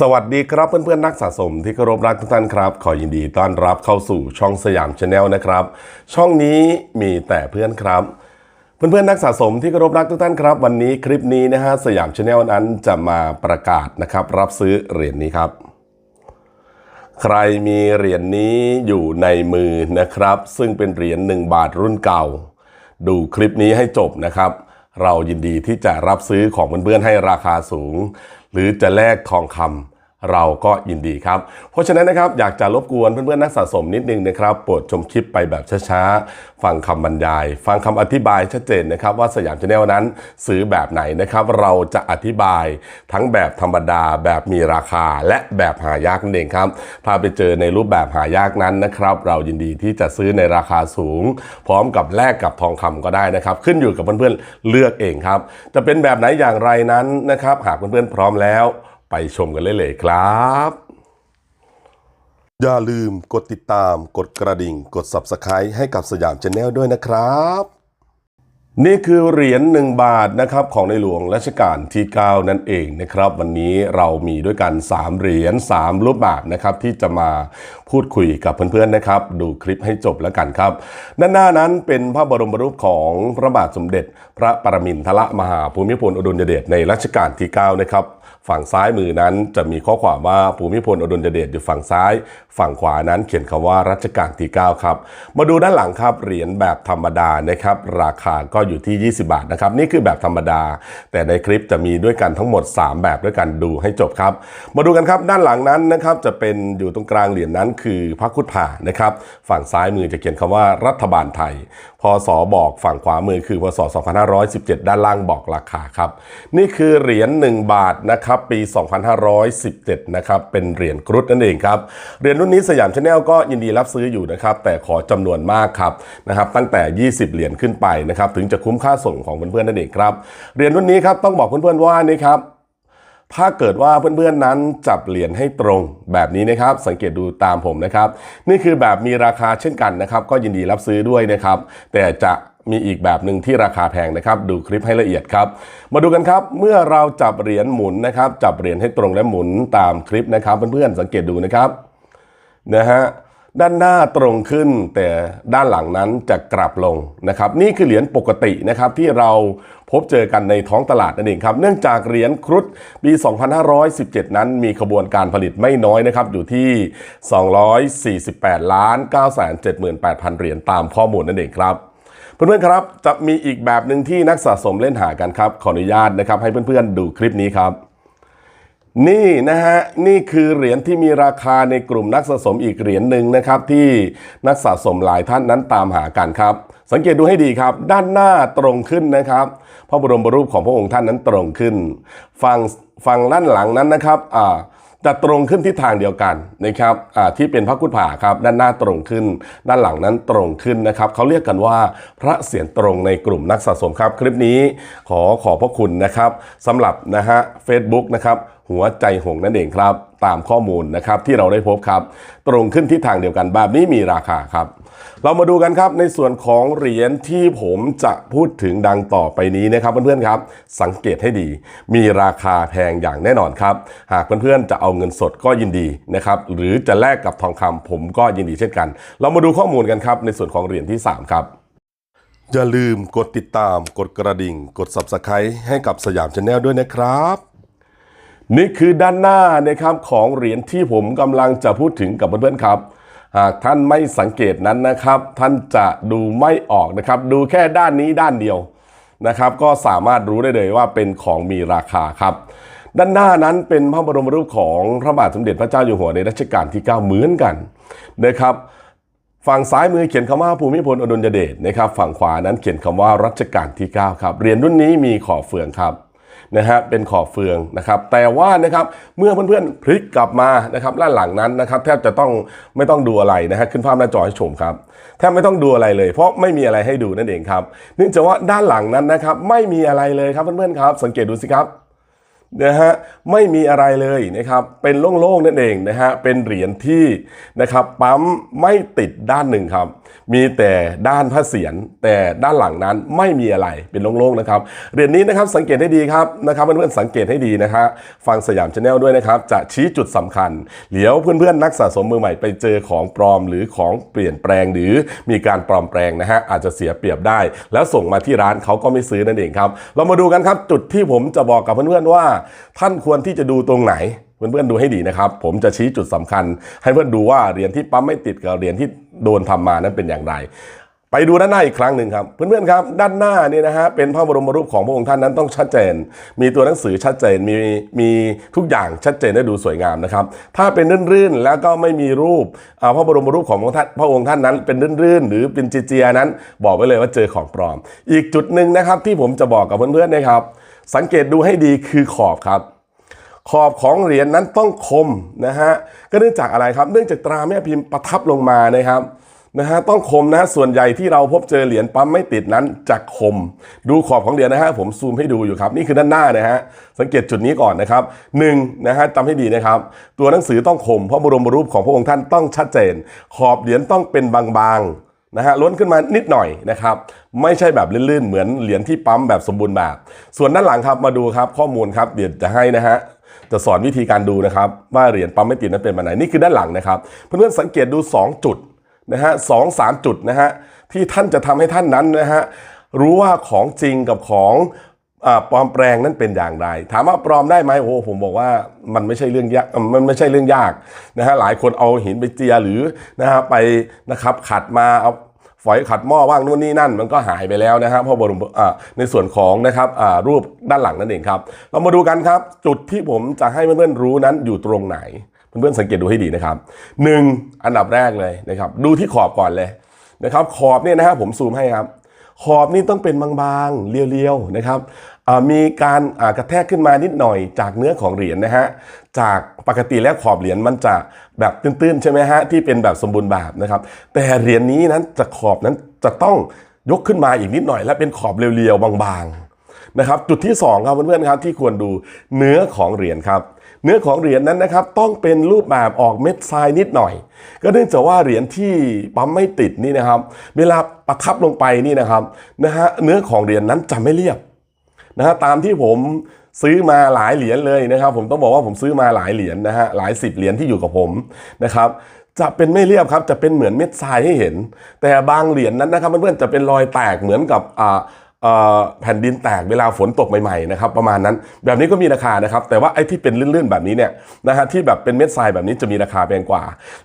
สวัสดีครับเพื่อนๆนักสะสมที่เคารพรักทุกท่านครับ ขอยินดีต้อนรับเข้าสู่ช่องสยามชาแนลนะครับ ช่องนี้มีแต่เพื่อนครับ เพื่อนๆนักสะสมที่เคารพรักทุกท่านครับ วันนี้คลิปนี้นะฮะสยามชาแนลนั้นจะมาประกาศนะครับรับซื้อเหรียญนี้ครับ ใครมีเหรียญนี้อยู่ในมือนะครับ ซึ่งเป็นเหรียญ1บาทรุ่นเก่า ดูคลิปนี้ให้จบนะครับเรายินดีที่จะรับซื้อของเพื่อนๆให้ราคาสูง หรือจะแลกทองคำ เราก็ยินดีครับ เพราะฉะนั้นนะครับอยากจะรบกวนเพื่อนๆนักสะสมนิดนึงนะครับโปรดชมคลิปไปแบบช้าๆ ฟังคำบรรยาย ฟังคำอธิบายชัดเจนนะครับว่าสยามชาแนลนั้นซื้อแบบไหนนะครับเราจะอธิบายทั้งแบบธรรมดาแบบมีราคาและแบบหายากนั่นเองครับ ถ้าไปเจอในรูปแบบหายากนั้นนะครับเรายินดีที่จะซื้อในราคาสูง พร้อมกับแลกกับทองคำก็ได้นะครับ ขึ้นอยู่กับเพื่อนๆเลือกเองครับจะเป็นแบบไหนอย่างไรนั้นนะครับหากเพื่อนๆพร้อมแล้ว ไปชมกันเลยเลยครับ อย่าลืมกดติดตามกดกระดิ่ง กด Subscribe ให้กับสยามชาแนลด้วยนะครับ นี่คือเหรียญ1บาทนะครับของในหลวงรัชกาลที่ 9 นั่นเองนะครับ วันนี้เรามีด้วยกัน 3 เหรียญ3รูปแบบนะครับที่จะมา พูดคุยกับเพื่อนๆนะครับ ดูคลิปให้จบแล้วกันครับด้านหน้านั้นเป็นพระบรมรูปของพระบาทสมเด็จ พระปรมินทรมหาภูมิพลอดุลยเดชในรัชกาลที่ 9 นะครับฝั่งซ้ายมือนั้นจะมีข้อความว่าภูมิพลอดุลยเดชอยู่ฝั่งซ้าย ฝั่งขวานั้นเขียนคำว่ารัชกาลที่ 9 ครับ มาดูด้านหลังครับเหรียญแบบธรรมดานะครับ ราคาก็อยู่ที่ 20 บาทนะครับ นี่คือแบบธรรมดา แต่ในคลิปจะมีด้วยกันทั้งหมด 3 แบบด้วยกันดูให้จบครับ มาดูกันครับด้านหลังนั้นนะครับจะเป็นอยู่ตรงกลางเหรียญนั้นคือพระคุดผ่านะครับ ฝั่งซ้ายมือจะเขียนคำว่ารัฐบาลไทย พศบอกฝั่งขวามือคือพศ 2517 ด้านล่างบอกราคาครับ นี่คือเหรียญ1บาทนะครับปี 2517 นะครับ เป็นเหรียญกรุฑนั่นเองครับ เหรียญรุ่นนี้สยามชาแนลก็ยินดีรับซื้ออยู่นะครับ แต่ขอจำนวนมากครับนะครับ ตั้งแต่ 20 เหรียญขึ้นไปนะครับ ถึงจะคุ้มค่าส่งของเพื่อนๆนั่นเองครับ เหรียญรุ่นนี้ครับต้องบอกเพื่อนๆว่านี่ครับ ถ้าเกิดว่าเพื่อนๆนั้นจับเหรียญให้ตรงแบบนี้นะครับ สังเกตดูตามผมนะครับ นี่คือแบบมีราคาเช่นกันนะครับ ก็ยินดีรับซื้อด้วยนะครับ แต่จะมีอีกแบบหนึ่งที่ราคาแพงนะครับ ดูคลิปให้ละเอียดครับ มาดูกันครับ เมื่อเราจับเหรียญหมุนนะครับ จับเหรียญให้ตรงและหมุนตามคลิปนะครับ เพื่อนๆสังเกตดูนะครับนะฮะ ด้านหน้าตรงขึ้นแต่ด้านหลังนั้นจะกลับลงนะครับ นี่คือเหรียญปกตินะครับที่เราพบเจอกันในท้องตลาดนั่นเองครับ เนื่องจากเหรียญครุฑปี 2517 นั้นมีขบวนการผลิตไม่น้อยนะครับอยู่ที่ 248 ล้าน 978,000 เหรียญตามข้อมูลนั่นเองครับเพื่อนๆครับจะมีอีกแบบหนึ่งที่นักสะสมเล่นหากันครับขออนุญาตนะครับให้เพื่อนๆดูคลิปนี้ครับ นี่นะฮะนี่คือเหรียญที่มีราคาในกลุ่มนักสะสมอีกเหรียญหนึ่งนะครับ ที่นักสะสมหลายท่านนั้นตามหากันครับ สังเกตดูให้ดีครับ ด้านหน้าตรงขึ้นนะครับพระบรมรูปของพระองค์ท่านนั้นตรงขึ้นฝั่งฝั่งด้านหลังนั้นนะครับอ่าจะตรงขึ้นทิศทางเดียวกันนะครับอ่าที่เป็นพระกุฏผาครับด้านหน้าตรงขึ้น ด้านหลังนั้นตรงขึ้นนะครับเขาเรียกกันว่าพระเสียรตรงในกลุ่มนักสะสมครับ คลิปนี้ขอขอบพระคุณนะครับสำหรับนะฮะ Facebook นะครับ หัวใจหงนั่นเองครับ ตามข้อมูลนะครับที่เราได้พบครับ ตรงขึ้นที่ทางเดียวกันแบบนี้มีราคาครับ เรามาดูกันครับในส่วนของเหรียญที่ผมจะพูดถึงดังต่อไปนี้นะครับเพื่อนๆครับ สังเกตให้ดี มีราคาแพงอย่างแน่นอนครับ หากเพื่อนๆจะเอาเงินสดก็ยินดีนะครับหรือจะแลกกับทองคำผมก็ยินดีเช่นกัน เรามาดูข้อมูลกันครับในส่วนของเหรียญที่ 3 ครับอย่าลืมกดติดตาม กดกระดิ่ง กด Subscribe ให้กับสยามชาแนลด้วยนะครับ นี่คือด้านหน้านะครับของเหรียญที่ผมกำลังจะพูดถึงกับเพื่อนๆครับ หากท่านไม่สังเกตนั้นนะครับ ท่านจะดูไม่ออกนะครับ ดูแค่ด้านนี้ด้านเดียวนะครับ ก็สามารถรู้ได้เลยว่าเป็นของมีราคาครับ ด้านหน้านั้นเป็นพระบรมรูปของพระบาทสมเด็จพระเจ้าอยู่หัวในรัชกาลที่ 9 เหมือนกันนะครับฝั่งซ้ายมือเขียนคำว่าภูมิพลอดุลยเดชนะครับ ฝั่งขวานั้นเขียนคำว่ารัชกาลที่ 9 ครับ เหรียญรุ่นนี้มีขอบเฟืองครับ นะฮะเป็นขอบเฟืองนะครับ แต่ว่านะครับเมื่อเพื่อนๆพลิกกลับมานะครับด้านหลังนั้นนะครับแทบจะต้องไม่ต้องดูอะไรนะฮะขึ้นภาพหน้าจอให้ชมครับแทบไม่ต้องดูอะไรเลย เพราะไม่มีอะไรให้ดูนั่นเองครับเนื่องจากว่าด้านหลังนั้นนะครับไม่มีอะไรเลยครับเพื่อนๆครับ สังเกตดูสิครับ นะฮะไม่มีอะไรเลยนะครับเป็นโล่งๆนั่นเองนะฮะเป็นเหรียญที่นะครับปั๊มไม่ติดด้านหนึ่งครับ มีแต่ด้านพระเศียรแต่ด้านหลังนั้นไม่มีอะไรเป็นโล่งๆนะครับเหรียญนี้นะครับสังเกตให้ดีครับนะครับเพื่อนๆสังเกตให้ดีนะฮะฟังสยามชาแนลด้วยนะครับจะชี้จุดสำคัญเดี๋ยวเพื่อนๆนักสะสมมือใหม่ไปเจอของปลอมหรือของเปลี่ยนแปลงหรือมีการปลอมแปลงนะฮะอาจจะเสียเปรียบได้ แล้วส่งมาที่ร้านเขาก็ไม่ซื้อนั่นเองครับเรามาดูกันครับจุดที่ผมจะบอกกับเพื่อนๆว่าท่านควรที่จะดูตรงไหนเพื่อนๆดูให้ดีนะครับ ผมจะชี้จุดสำคัญ ให้เพื่อนดูว่าเหรียญที่ปั๊มไม่ติดกับเหรียญที่โดนทำมานั้นเป็นอย่างไร ไปดูด้านหน้าอีกครั้งหนึ่งครับเพื่อนๆครับ ด้านหน้านี่นะฮะเป็นพระบรมรูปของพระองค์ท่านนั้นต้องชัดเจน มีตัวหนังสือชัดเจนมีมีทุกอย่างชัดเจนและดูสวยงามนะครับถ้าเป็นรื่นๆแล้วก็ไม่มีรูปอ่าพระบรมรูปของพระองค์ท่านพระองค์ท่านนั้น เป็นรื่นๆหรือเป็นเจียนั้น บอกไว้เลยว่าเจอของปลอม อีกจุดหนึ่งนะครับที่ผมจะบอกกับเพื่อนๆนะครับ สังเกตดูให้ดีคือขอบครับ ขอบของเหรียญนั้นต้องคมนะฮะก็เนื่องจากอะไรครับ เนื่องจากตราแม่พิมพ์ประทับลงมานะครับนะฮะต้องคมนะส่วนใหญ่ที่เราพบเจอเหรียญปั๊มไม่ติดนั้นจะคม ดูขอบของเหรียญนะฮะผมซูมให้ดูอยู่ครับ นี่คือด้านหน้านะฮะสังเกตจุดนี้ก่อนนะครับหนึ่งนะฮะจำให้ดีนะครับ ตัวหนังสือต้องคมเพราะบรมรูปของพระองค์ท่านต้องชัดเจน ขอบเหรียญต้องเป็นบางๆ นะฮะล้นขึ้นมานิดหน่อยนะครับไม่ใช่แบบลื่นๆ เหมือนเหรียญที่ปั๊มแบบสมบูรณ์แบบ ส่วนด้านหลังครับมาดูครับข้อมูลครับเดี๋ยวจะให้นะฮะจะสอนวิธีการดูนะครับว่าเหรียญปั๊มไม่ติดนั้นเป็นแบบไหนนี่คือด้านหลังนะครับเพื่อนๆสังเกตดู 2 จุดนะฮะสองสามจุดนะฮะที่ท่านจะทำให้ท่านนั้นนะฮะรู้ว่าของจริงกับของ ปลอมแปลงนั้นเป็นอย่างไร ถามว่าปลอมได้ไหมโอ้โหผมบอกว่ามันไม่ใช่เรื่องยากมันไม่ใช่เรื่องยากนะฮะหลายคนเอาหินไปเจียหรือนะฮะไปนะครับขัดมาเอาฝอยขัดหม้อว่างนู่นนี่นั่นมันก็หายไปแล้วนะครับเพราะบรมอ่าในส่วนของนะครับอ่ารูปด้านหลังนั่นเองครับ เรามาดูกันครับ จุดที่ผมจะให้เพื่อนๆรู้นั้นอยู่ตรงไหนเพื่อนๆสังเกตดูให้ดีนะครับหนึ่งอันดับแรกเลยนะครับ ดูที่ขอบก่อนเลยนะครับ ขอบเนี่ยนะครับผมซูมให้ครับ ขอบนี่ต้องเป็นบางๆ เรียวๆ นะครับมีการกระแทกขึ้นมานิดหน่อยจากเนื้อของเหรียญนะฮะ จากปกติแล้วขอบเหรียญมันจะแบบตื้นๆ ใช่ไหมฮะ ที่เป็นแบบสมบูรณ์แบบนะครับ แต่เหรียญนี้นั้นจะขอบนั้นจะต้องยกขึ้นมาอีกนิดหน่อย และเป็นขอบเรียวๆ บางๆ นะครับ จุดที่สองครับเพื่อนๆครับที่ควรดูเนื้อของเหรียญครับ เนื้อของเหรียญนั้นนะครับต้องเป็นรูปแบบออกเม็ดทรายนิดหน่อย ก็เนื่องจากว่าเหรียญที่ปั๊มไม่ติดนี่นะครับ เวลาประทับลงไปนี่นะครับนะฮะเนื้อของเหรียญนั้นจะไม่เรียบนะฮะตามที่ผมซื้อมาหลายเหรียญเลยนะครับ ผมต้องบอกว่าผมซื้อมาหลายเหรียญนะฮะหลายสิบเหรียญที่อยู่กับผมนะครับจะเป็นไม่เรียบครับจะเป็นเหมือนเม็ดทรายให้เห็น แต่บางเหรียญนั้นนะครับเพื่อนๆจะเป็นรอยแตกเหมือนกับอ่า แผ่นดินแตกเวลาฝนตกใหม่ๆนะครับประมาณนั้น แบบนี้ก็มีราคานะครับ แต่ว่าไอ้ที่เป็นลื่นๆ แบบนี้เนี่ยนะฮะที่แบบเป็นเม็ดทรายแบบนี้จะมีราคาแพงกว่า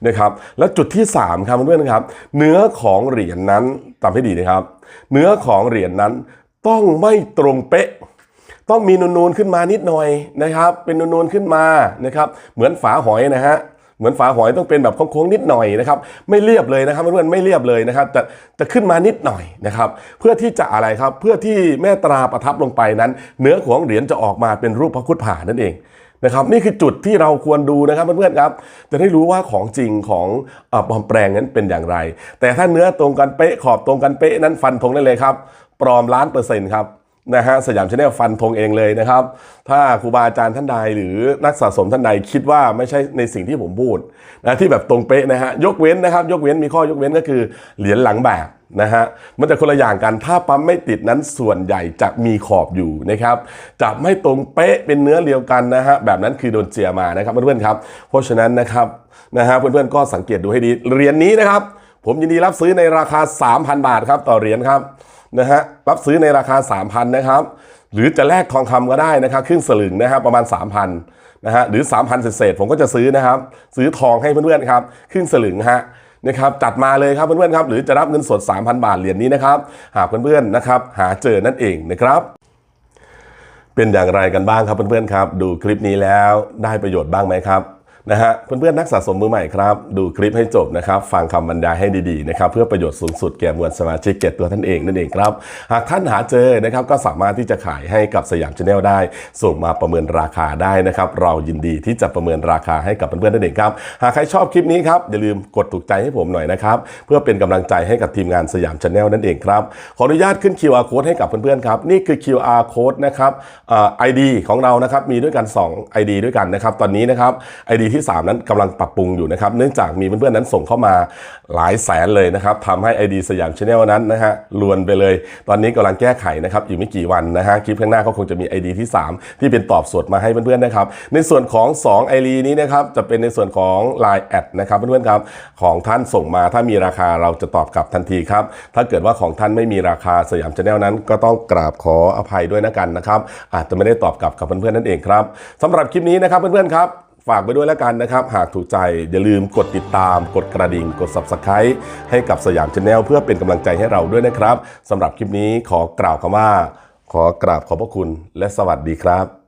นะครับแล้วจุดที่ 3 ครับเพื่อนๆครับ เนื้อของเหรียญนั้นจำให้ดีนะครับ เนื้อของเหรียญนั้นต้องไม่ตรงเป๊ะต้องมีนูนๆขึ้นมานิดหน่อยนะครับ เป็นนูนๆขึ้นมานะครับ เหมือนฝาหอยนะฮะ เหมือนฝาหอยต้องเป็นแบบโค้งๆนิดหน่อยนะครับไม่เรียบเลยนะครับเพื่อนๆไม่เรียบเลยนะครับจะจะขึ้นมานิดหน่อยนะครับเพื่อที่จะอะไรครับเพื่อที่แม่ตราประทับลงไปนั้น เนื้อของเหรียญจะออกมาเป็นรูปพระคุดผ่านั่นเองนะครับนี่คือจุดที่เราควรดูนะครับเพื่อนๆครับจะได้รู้ว่าของจริงของปลอมแปลงนั้นเป็นอย่างไร แต่ถ้าเนื้อตรงกันเป๊ะขอบตรงกันเป๊ะนั้นฟันธงได้เลยครับปลอมล้านเปอร์เซ็นต์ครับ นะฮะสยามชาแนลฟันธงเองเลยนะครับ ถ้าครูบาอาจารย์ท่านใดหรือนักสะสมท่านใดคิดว่าไม่ใช่ในสิ่งที่ผมพูดนะที่แบบตรงเป๊ะนะฮะยกเว้นนะครับ ยกเว้นมีข้อยกเว้นก็คือเหรียญหลังแบบนะฮะมันจะคนละอย่างกันถ้าปั๊มไม่ติดนั้นส่วนใหญ่จะมีขอบอยู่นะครับจะไม่ตรงเป๊ะเป็นเนื้อเดียวกันนะฮะแบบนั้นคือโดนเจียมานะครับเพื่อนๆครับ เพราะฉะนั้นนะครับนะฮะเพื่อนๆก็สังเกตดูให้ดีเหรียญนี้นะครับ ผมยินดีรับซื้อในราคา 3,000 บาทครับต่อเหรียญครับ นะฮะรับซื้อในราคา 3,000นะครับหรือจะแลกทองคำก็ได้นะครับครึ่งสลึงนะครับประมาณ 3,000นะฮะหรือ 3,000เศษผมก็จะซื้อนะครับ ซื้อทองให้เพื่อนๆครับครึ่งสลึงฮะนะครับจัดมาเลยครับเพื่อนๆครับหรือจะรับเงินสด 3,000 บาทเหรียญนี้นะครับ หากเพื่อนๆนะครับหาเจอนั่นเองนะครับเป็นอย่างไรกันบ้างครับเพื่อนๆครับ ดูคลิปนี้แล้วได้ประโยชน์บ้างไหมครับ นะฮะเพื่อนๆนักสะสมมือใหม่ครับ ดูคลิปให้จบนะครับฟังคำบรรยายให้ดีๆนะครับเพื่อประโยชน์สูงสุดแก่มวลสมาชิกแก่ตัวท่านเองนั่นเองครับ หากท่านหาเจอนะครับก็สามารถที่จะขายให้กับสยามชาแนลได้ ส่งมาประเมินราคาได้นะครับเรายินดีที่จะประเมินราคาให้กับเพื่อนๆนั่นเองครับหากใครชอบคลิปนี้ครับอย่าลืมกดถูกใจให้ผมหน่อยนะครับเพื่อเป็นกำลังใจให้กับทีมงานสยามชาแนลนั่นเองครับขออนุญาตขึ้น QR code ให้กับเพื่อนๆครับนี่คือ QR code นะครับเอ่อ ID ของเรานะครับมีด้วยกัน 2 ID ด้วยกันนะครับตอนนี้นะครับ ID ที่3 นั้นกำลังปรับปรุงอยู่นะครับ เนื่องจากมีเพื่อนๆนั้นส่งเข้ามาหลายแสนเลยนะครับทำให้ ID สยามชาแนลนั้นนะฮะลวนไปเลย ตอนนี้กำลังแก้ไขนะครับอีกไม่กี่วันนะฮะคลิปข้างหน้าก็คงจะมี ID ที่ 3 ที่เป็นตอบสดมาให้เพื่อนๆนะครับ ในส่วนของ2 ID นี้นะครับจะเป็นในส่วนของ Line แอดนะครับเพื่อนๆครับของท่านส่งมาถ้ามีราคาเราจะตอบกลับทันทีครับถ้าเกิดว่าของท่านไม่มีราคาสยามชาแนลนั้น ก็ต้องกราบขออภัยด้วยนะกันนะครับอาจจะไม่ได้ตอบกลับกับเพื่อนๆนั่นเองครับสำหรับคลิปนี้นะครับเพื่อนๆครับ ฝากไปด้วยแล้วกันนะครับ หากถูกใจอย่าลืมกดติดตาม กดกระดิ่ง กด subscribe ให้กับสยามชาแนลเพื่อเป็นกำลังใจให้เราด้วยนะครับสำหรับคลิปนี้ขอกล่าวคำว่า ขอกราบขอบพระคุณและสวัสดีครับ